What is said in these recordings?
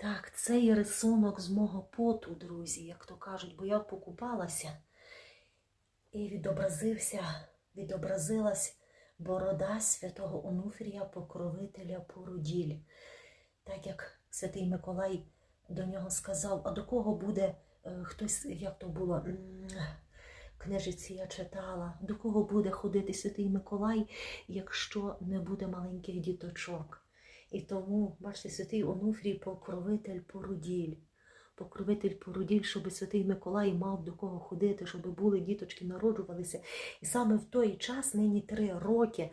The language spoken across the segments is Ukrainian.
Так, цей рисунок з мого поту, друзі, як то кажуть, бо я покупалася і відобразився, відобразилась борода святого Онуфрія, покровителя породіль. Так як святий Миколай до нього сказав, а до кого буде е, хтось, як то було, книжиці я читала, до кого буде ходити святий Миколай, якщо не буде маленьких діточок. І тому, бачите, святий Онуфрій покровитель породіль. Покровитель породіль, щоб святий Миколай мав до кого ходити, щоб були діточки, народжувалися. І саме в той час, нині три роки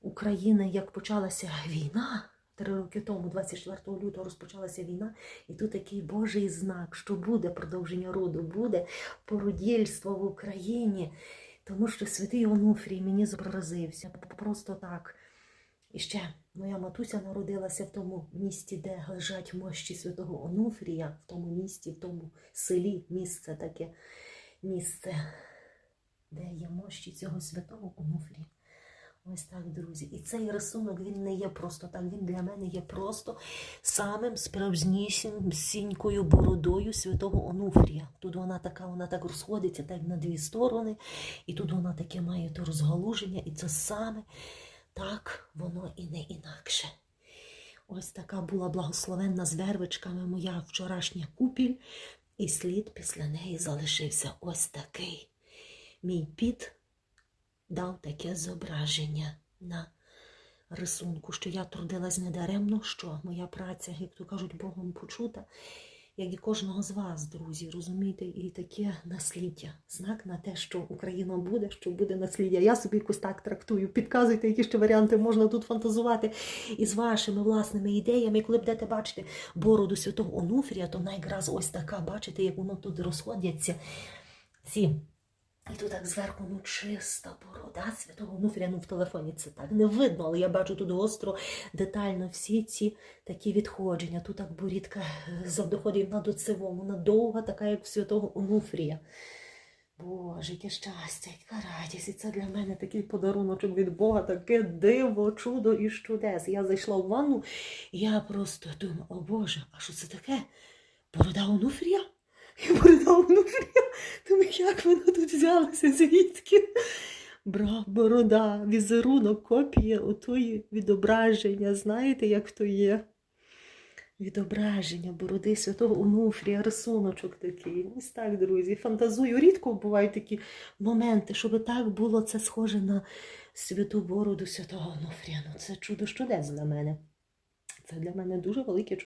України, як почалася війна, три роки тому, 24 лютого, розпочалася війна, і тут такий Божий знак, що буде продовження роду, буде породільство в Україні, тому що святий Онуфрій мені зобразився просто так. І ще моя матуся народилася в тому місті, де лежать мощі святого Онуфрія, в тому місті, в тому селі, місце таке місце, де є мощі цього святого Онуфрія. Ось так, друзі. І цей рисунок він не є просто так. Він для мене є просто самим справжнішим сінькою бородою святого Онуфрія. Тут вона така, вона так розходиться, так на дві сторони, і тут вона таке має то розгалуження, і це саме так воно і не інакше. Ось така була благословенна з вервичками моя вчорашня купіль, і слід після неї залишився ось такий. Мій піт дав таке зображення на рисунку, що я трудилась недаремно, що моя праця, як то кажуть, Богом почута, як і кожного з вас, друзі, розумієте, і таке насліддя, знак на те, що Україна буде, що буде насліддя. Я собі якось так трактую. Підказуйте, які ще варіанти можна тут фантазувати із вашими власними ідеями. Коли будете бачити бороду святого Онуфрія, то вона ось така, бачите, як воно тут розходяться. Ці і тут так зверху ну чиста борода святого Онуфрія. Ну в телефоні це так не видно, але я бачу тут гостро, детально всі ці такі відходження. Тут так борідка доходить на доцевому, вона довга, така, як в святого Онуфрія. Боже, яке щастя, яка радість. І це для мене такий подаруночок від Бога, таке диво, чудо і чудес. Я зайшла в ванну, і я просто думаю, о Боже, а що це таке? Борода Онуфрія? І борода? Думаю, як вона тут взялася, звідки? Бра, борода, візерунок, копія отої відображення. Знаєте, як то є? Відображення бороди святого Онуфрія, рисуночок такий. Ось так, друзі. Фантазую. Рідко бувають такі моменти, щоб так було це схоже на святу бороду святого Онуфрія. Ну, це чудо чудес для мене. Це для мене дуже велике чудо.